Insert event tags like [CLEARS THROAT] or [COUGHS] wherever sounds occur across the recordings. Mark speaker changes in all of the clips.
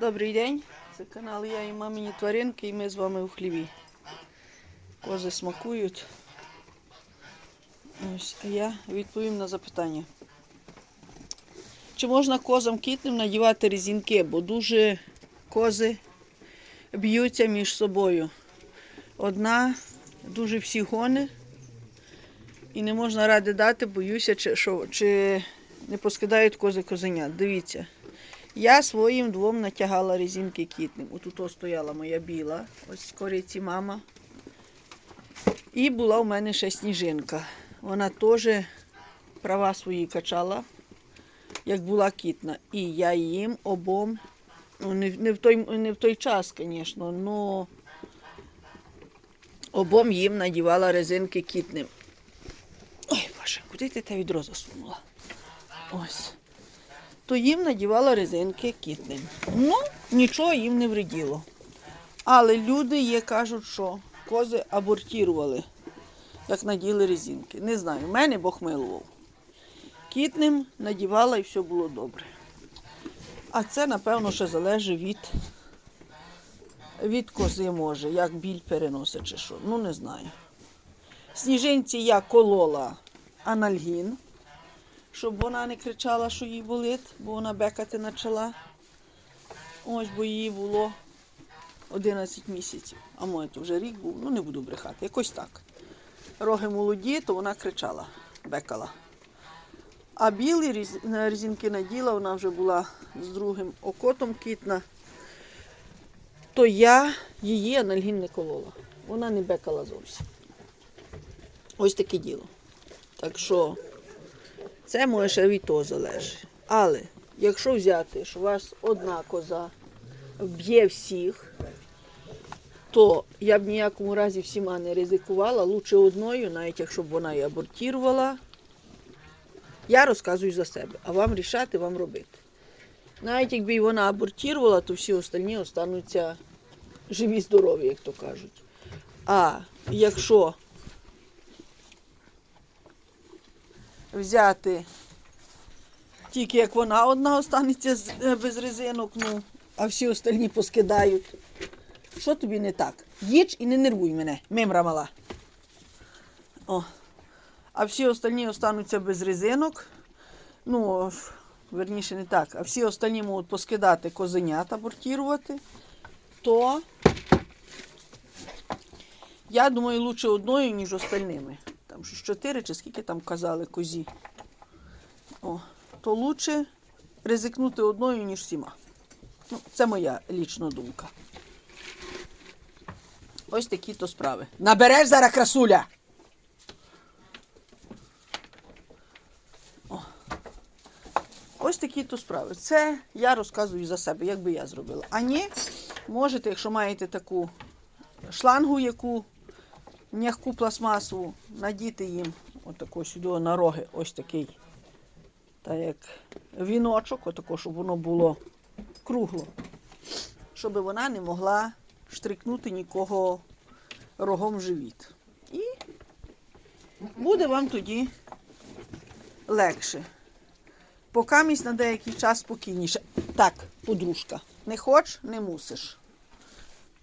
Speaker 1: Добрий день, це канал Я і мамині тваринки, і ми з вами у хліві. Кози смакують. Ось, я відповім на запитання. Чи можна козам кітним надівати резинки, бо дуже кози б'ються між собою. Одна дуже всі гони, і не можна ради дати, боюся, чи, що, чи не поскидають кози козенят. Дивіться. Я своїм двом натягала резинки кітним. Ось стояла моя біла, ось з кориці мама. І була у мене ще сніжинка. Вона теж права свої качала, як була кітна. І я їм обом, ну не, не, в, той, не в той час, звісно, але обом їм надівала резинки кітним. Ой, Боже, куди ти те відро засунула? Ось то їм надівала резинки кітним. Ну, нічого їм не вреділо. Але люди є, кажуть, що кози абортірували, як наділи резинки. Не знаю, в мене Бог милував. Кітним надівала і все було добре. А це, напевно, ще залежить від, від кози, може, як біль переносить чи що. Ну, не знаю. Сніжинці я колола анальгін щоб вона не кричала, що їй болить, бо вона бекати почала. Ось, бо їй було 11 місяців. А може, то вже рік був, ну не буду брехати, якось так. Роги молоді, то вона кричала, бекала. А білі резинки наділа, вона вже була з другим окотом кітна, то я її анальгін не колола. Вона не бекала зовсім. Ось таке діло. Так що. Це може ще від того залежить. Але якщо взяти, що у вас одна коза б'є всіх, то я б ніякому разі всіма не ризикувала, лучше одною, навіть якщо б вона і абортувала. Я розказую за себе, а вам рішати, вам робити. Навіть якби вона абортувала, то всі остальні остануться живі, здорові, як то кажуть. А якщо взяти тільки як вона одна останеться е, без резинок, ну, а всі остальні поскидають. Що тобі не так? Їдь і не нервуй мене, мимра мала. О. А всі остальні остануться без резинок. Ну, верніше не так. А всі остальні можуть поскидати козенят, абортувати, то я думаю, лучше одною, ніж остальними. Там ж чотири чи скільки там казали козі. О, то лучше ризикнути одною, ніж всіма. Ну, це моя лічна думка. Ось такі то справи. Набереш зараз красуля. О. Ось такі то справи. Це я розказую за себе, як би я зробила. А ні, можете, якщо маєте таку шлангу, яку м'яку пластмасу, надіти їм отако сюди на роги, ось такий, так як віночок, отако, щоб воно було кругло, щоб вона не могла штрикнути нікого рогом живіт. І буде вам тоді легше. Покамість на деякий час спокійніше. Так, подружка, не хоч, не мусиш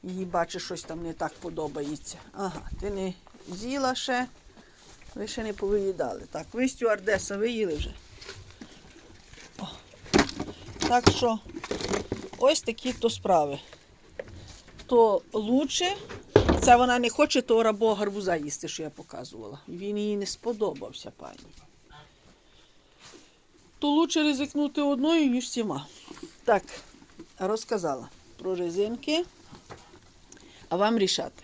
Speaker 1: їй бачиш, щось там не так подобається. Ага, ти не з'їла ще, ви ще не повиїдали. Так, ви стюардеса, ви їли вже. О. Так що ось такі то справи. То лучше, це вона не хоче того рабо гарбуза їсти, що я показувала. Він їй не сподобався, пані. То лучше ризикнути одною, ніж всіма. Так, розказала про резинки а вам рішати.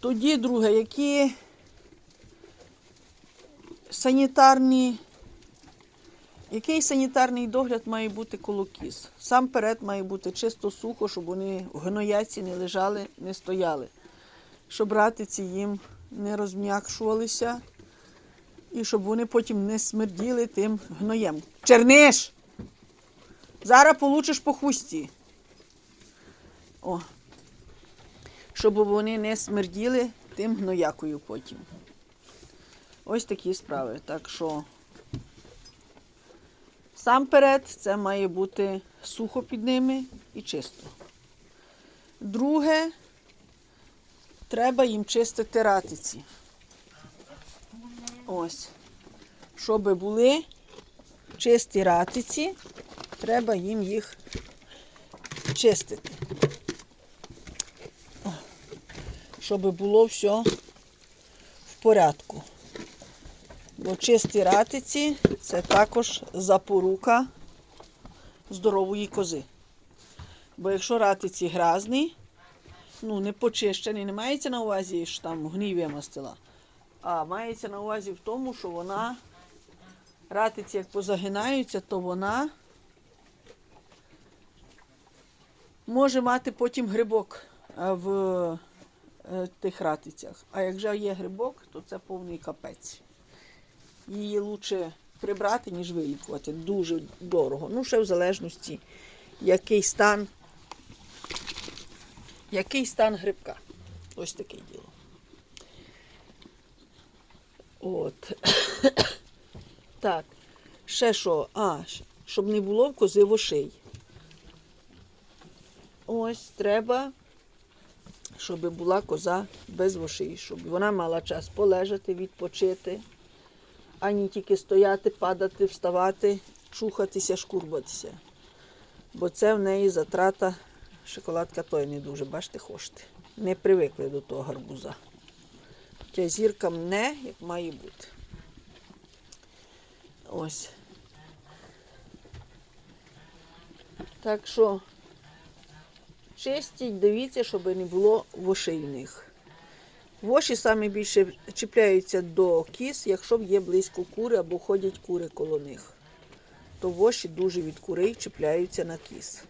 Speaker 1: Тоді, друге, які санітарні, який санітарний догляд має бути коло кіз? Сам перед має бути чисто сухо, щоб вони в гнояці не лежали, не стояли. Щоб ратиці їм не розм'якшувалися і щоб вони потім не смерділи тим гноєм. Черниш! Зараз получиш по хвості. О. Щоб вони не смерділи тим гноякою потім. Ось такі справи. Так що сам перед це має бути сухо під ними і чисто. Друге, треба їм чистити ратиці. Ось. Щоб були чисті ратиці, треба їм їх чистити. О, Щоб було все в порядку. Бо чисті ратиці це також запорука здорової кози. Бо якщо ратиці грязні, ну не почищені, не мається на увазі, що там гній вимастила, а мається на увазі в тому, що вона, ратиці як позагинаються, то вона може мати потім грибок в тих ратицях. А як вже є грибок, то це повний капець. Її краще прибрати, ніж вилікувати. Дуже дорого. Ну, ще в залежності, який стан, який стан грибка. Ось таке діло. От. [COUGHS] так. Ще що? А, щоб не було в кози вошей. Ось треба, щоб була коза без вошей, щоб вона мала час полежати, відпочити, а не тільки стояти, падати, вставати, чухатися, шкурбатися. Бо це в неї затрата шоколадка той не дуже, бачите, хочете. Не привикли до того гарбуза. Хоча зірка не, як має бути. Ось. Так що чистіть, дивіться, щоб не було вошей в них. Воші саме більше чіпляються до кіз, якщо є близько кури або ходять кури коло них. То воші дуже від курей чіпляються на кіз.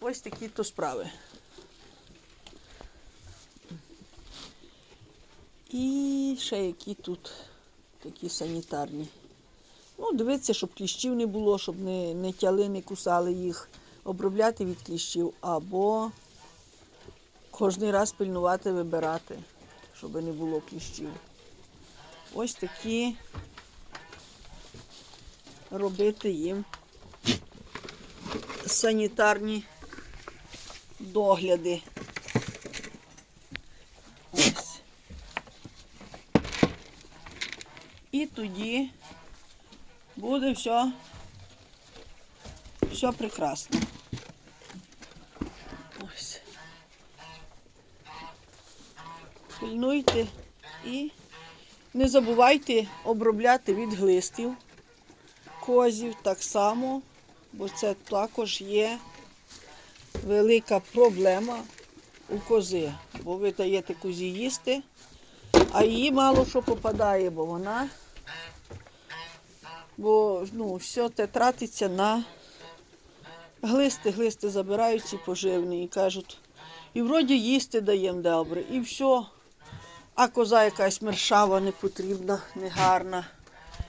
Speaker 1: Ось такі то справи. І ще які тут такі санітарні. Ну, дивитися, щоб кліщів не було, щоб не, не тяли, не кусали їх, обробляти від кліщів, або кожен раз пильнувати, вибирати, щоб не було кліщів. Ось такі робити їм санітарні догляди. Ось. І тоді буде все, все прекрасно. Ось. Пильнуйте і не забувайте обробляти від глистів, козів так само, бо це також є велика проблема у кози. Бо ви даєте козі їсти, а її мало що попадає, бо вона бо ну, все те тратиться на глисти, глисти забирають ці поживні і кажуть, і вроді їсти даємо добре, і все. А коза якась мершава не потрібна, негарна.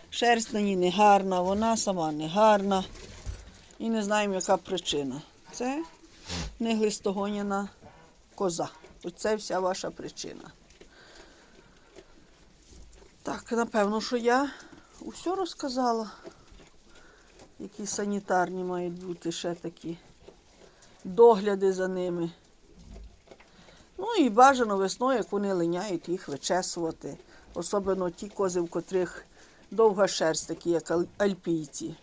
Speaker 1: Шерсть на ній не гарна, вона сама не гарна. І не знаємо, яка причина. Це не глистогоняна коза. Оце вся ваша причина. Так, напевно, що я усе розказала. Які санітарні мають бути ще такі догляди за ними. Ну і бажано весною, як вони линяють, їх вичесувати. Особливо ті кози, в котрих довга шерсть, такі як альпійці.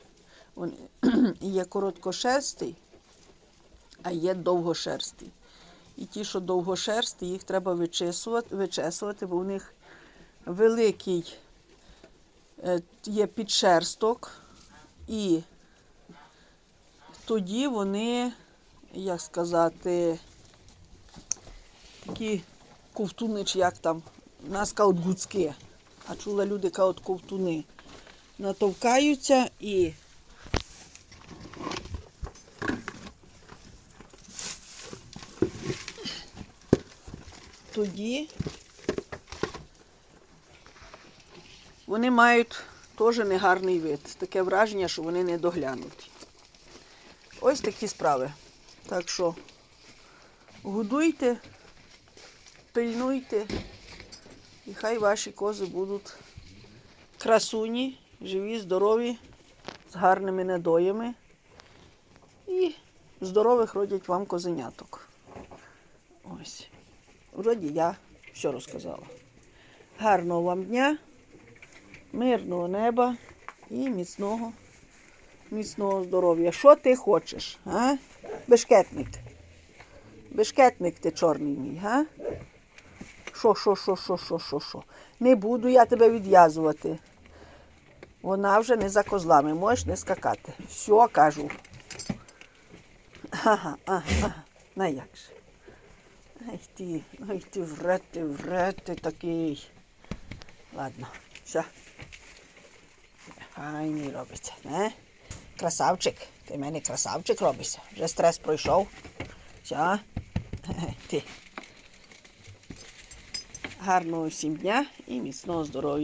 Speaker 1: Вони [CLEARS THROAT] є короткошерстий, а є довгошерстий. І ті, що довгошерсті, їх треба вичесувати, вичесувати, бо в них великий е, є підшерсток, і тоді вони, як сказати, такі ковтуни, чи як там, у нас кажуть гуцки, а чула люди кажуть ковтуни. Натовкаються і тоді вони мають теж негарний вид. Таке враження, що вони не доглянуті. Ось такі справи. Так що годуйте, пильнуйте, і хай ваші кози будуть красуні, живі, здорові, з гарними недоями. І здорових родять вам козеняток. Ось. Вроді я все розказала. Гарного вам дня, мирного неба і міцного, міцного здоров'я. Що ти хочеш? А? Бешкетник. Бешкетник ти чорний мій, га? Що, що, що, що, що, що, що? Не буду я тебе відв'язувати. Вона вже не за козлами, можеш не скакати. Все кажу. Ага, ага, ага. Як же. Ай ти, ай ти вред, ти вред, ти такий. Ладно, все. Файний робиться, не? Красавчик. Ти мене красавчик робиться. Вже стрес пройшов. Все. [LAUGHS] Ти. Гарного всім дня і міцного здоров'я.